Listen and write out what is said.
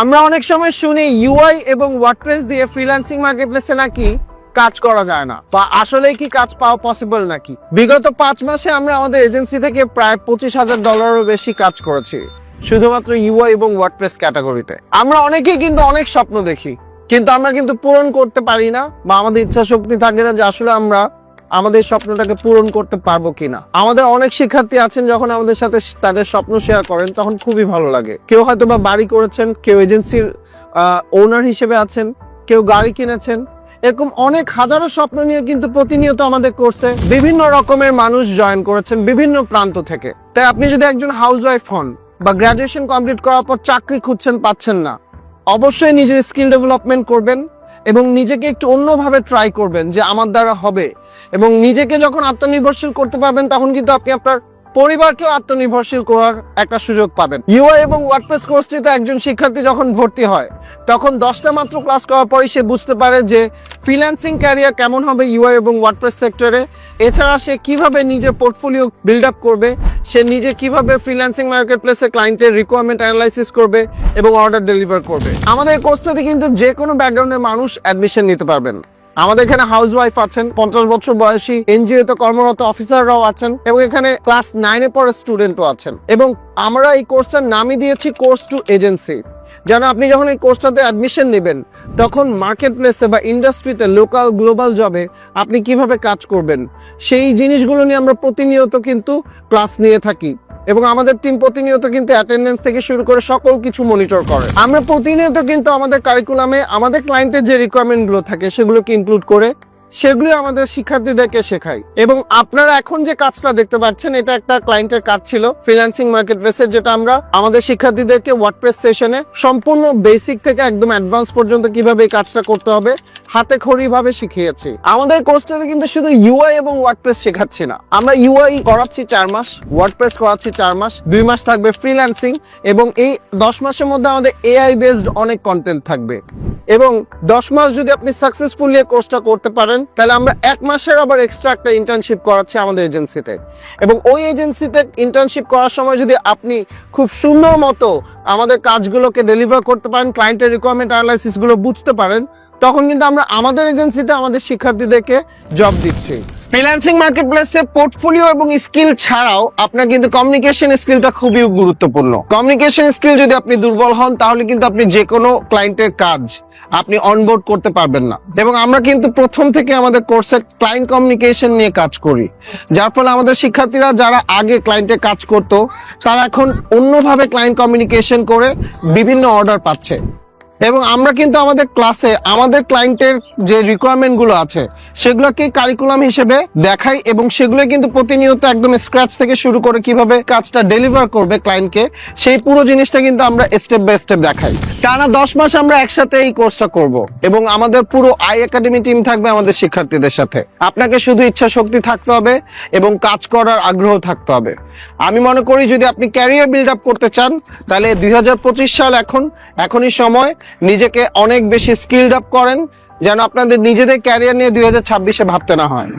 আমরা অনেক সময় শুনি ইউআই এবং ওয়ার্ডপ্রেস দিয়ে ফ্রিল্যান্সিং মার্কেটপ্লেসে নাকি কাজ করা যায় না। বা আসলে কি কাজ পাওয়া পসিবল নাকি? বিগত পাঁচ মাসে আমরা আমাদের এজেন্সি থেকে প্রায় পঁচিশ হাজার ডলারেরও বেশি কাজ করেছি, শুধুমাত্র ইউআই এবং ওয়ার্ডপ্রেস ক্যাটাগরিতে আমরা অনেকেই কিন্তু অনেক স্বপ্ন দেখি, কিন্তু আমরা কিন্তু পূরণ করতে পারি না বা আমাদের ইচ্ছা শক্তি থাকে না যে আসলে আমরা আমাদের স্বপ্নটাকে পূরণ করতে পারব কিনা। আমাদের অনেক শিক্ষার্থী আছেন যখন আমাদের সাথে তাদের স্বপ্ন শেয়ার করেন, তখন খুবই ভালো লাগে। কেউ হয়তো বা বাড়ি করেছেন, কেউ এজেন্সির ওনার হিসেবে আছেন, কেউ গাড়ি কিনেছেন, এরকম অনেক হাজারো স্বপ্ন নিয়ে কিন্তু প্রতিনিয়ত আমাদের কোর্সে বিভিন্ন রকমের মানুষ জয়েন করেছেন বিভিন্ন প্রান্ত থেকে। তাই আপনি যদি একজন হাউসওয়াইফ হন বা গ্রাজুয়েশন কমপ্লিট করার পর চাকরি খুঁজছেন, পাচ্ছেন না, অবশ্যই নিজের স্কিল ডেভেলপমেন্ট করবেন। এবং নিজেকে একটু অন্যভাবে ট্রাই করবেন যে আমার দ্বারা হবে। এবং নিজেকে যখন আত্মনির্ভরশীল করতে পারবেন, তখন কিন্তু আপনি আপনার পরিবারকেও আত্মনির্ভরশীল করার একটা সুযোগ পাবেন। ইউআই এবং ওয়ার্ডপ্রেস কোর্সটিতে একজন শিক্ষার্থী যখন ভর্তি হয়, তখন দশটা মাত্র ক্লাস করার পরই সে বুঝতে পারে যে ফ্রিল্যান্সিং ক্যারিয়ার কেমন হবে ইউআই এবং ওয়ার্ডপ্রেস সেক্টরে। এছাড়া সে কীভাবে নিজের পোর্টফোলিও বিল্ড আপ করবে, সে নিজে কীভাবে ফ্রিল্যান্সিং মার্কেট প্লেসে ক্লায়েন্টের রিকোয়ারমেন্ট অ্যানালাইসিস করবে এবং অর্ডার ডেলিভার করবে। আমাদের কোর্সটাতে কিন্তু যে কোনো ব্যাকগ্রাউন্ডের মানুষ অ্যাডমিশন নিতে পারবেন। আমাদের এখানে হাউস ওয়াইফ আছেন, পঞ্চাশ বছর বয়সী এনজিও তে কর্মরত অফিসাররাও আছেন এবং এখানে ক্লাস নাইনে পরে স্টুডেন্টও আছেন। এবং আমরা এই কোর্সটার নামই দিয়েছি কোর্স টু এজেন্সি যেন আপনি যখন এই কোর্সটাতে অ্যাডমিশন নেবেন, তখন মার্কেট প্লেসে বা ইন্ডাস্ট্রিতে লোকাল গ্লোবাল জবে আপনি কীভাবে কাজ করবেন, সেই জিনিসগুলো নিয়ে আমরা প্রতিনিয়ত কিন্তু ক্লাস নিয়ে থাকি। এবং আমাদের টিম প্রতিনিয়ত কিন্তু অ্যাটেন্ডেন্স থেকে শুরু করে সকল কিছু মনিটর করে। আমরা প্রতিনিয়ত কিন্তু আমাদের কারিকুলামে আমাদের ক্লায়েন্টের যে রিকোয়ারমেন্টগুলো থাকে সেগুলোকে ইনক্লুড করে সেগুলি আমাদের শিক্ষার্থীদেরকে শেখাই এবং আপনারা এখন যে কাজটা দেখতে পাচ্ছেন, এটা একটা ক্লায়েন্টের কাজ ছিল ফ্রিল্যান্সিং মার্কেট প্লেসের যেটা আমরা আমাদের শিক্ষার্থীদেরকে ওয়ার্ডপ্রেস সেশনে সম্পূর্ণ বেসিক থেকে একদম অ্যাডভান্স পর্যন্ত কীভাবে এই কাজটা করতে হবে, হাতে খড়ি ভাবে শিখিয়েছি। আমাদের কোর্সটাতে কিন্তু শুধু ইউআই এবং ওয়ার্ডপ্রেস শেখাচ্ছি না। আমরা ইউআই করাচ্ছি চার মাস ওয়ার্ডপ্রেস করাচ্ছি চার মাস, দুই মাস থাকবে ফ্রিল্যান্সিং এবং এই দশ মাসের মধ্যে আমাদের এআই বেসড অনেক কন্টেন্ট থাকবে। এবং দশ মাস যদি আপনি সাকসেসফুলি এই কোর্সটা করতে পারেন, তাহলে আমরা এক মাসের আবার এক্সট্রা একটা ইন্টার্নশিপ করাচ্ছি আমাদের এজেন্সিতে এবং ওই এজেন্সিতে ইন্টার্নশিপ করার সময় যদি আপনি খুব সুন্দর মতো আমাদের কাজগুলোকে ডেলিভার করতে পারেন ক্লায়েন্টের রিকোয়ারমেন্ট অ্যানালাইসিসগুলো বুঝতে পারেন, তখন কিন্তু আমরা আমাদের এজেন্সিতে আমাদের শিক্ষার্থীদেরকে জব দিচ্ছি। ফ্রিল্যান্সিং মার্কেট প্লেসে পোর্টফোলিও এবং স্কিল ছাড়াও আপনার কিন্তু কমিউনিকেশন স্কিলটা খুবই গুরুত্বপূর্ণ। কমিউনিকেশন স্কিল যদি আপনি দুর্বল হন, তাহলে কিন্তু আপনি যে কোনো ক্লায়েন্টের কাজ আপনি অনবোর্ড করতে পারবেন না। এবং আমরা কিন্তু প্রথম থেকে আমাদের কোর্সে ক্লায়েন্ট কমিউনিকেশন নিয়ে কাজ করি। যার ফলে আমাদের শিক্ষার্থীরা যারা আগে ক্লায়েন্টের কাজ করত, তারা এখন অন্যভাবে ক্লায়েন্ট কমিউনিকেশন করে বিভিন্ন অর্ডার পাচ্ছে। এবং আমরা কিন্তু আমাদের ক্লাসে আমাদের ক্লায়েন্টের যে রিকোয়ারমেন্টগুলো আছে সেগুলোকে কারিকুলাম হিসেবে দেখাই এবং সেগুলো কিন্তু প্রতিনিয়ত একদম স্ক্র্যাচ থেকে শুরু করে কীভাবে কাজটা ডেলিভার করবে ক্লায়েন্টকে সেই পুরো জিনিসটা কিন্তু আমরা স্টেপ বাই স্টেপ দেখাই। টানা দশ মাস আমরা একসাথে এই কোর্সটা করব এবং আমাদের পুরো আই একাডেমি টিম থাকবে আমাদের শিক্ষার্থীদের সাথে। আপনাকে শুধু ইচ্ছা শক্তি থাকতে হবে এবং কাজ করার আগ্রহ থাকতে হবে। আমি মনে করি যদি আপনি ক্যারিয়ার বিল্ড আপ করতে চান, তাহলে দুই হাজার পঁচিশ সাল এখন, এখনই সময়, নিজেকে অনেক বেশি স্কিল্ড আপ করেন যেন আপনাদের নিজেদের ক্যারিয়ার নিয়ে দুই ভাবতে না হয়।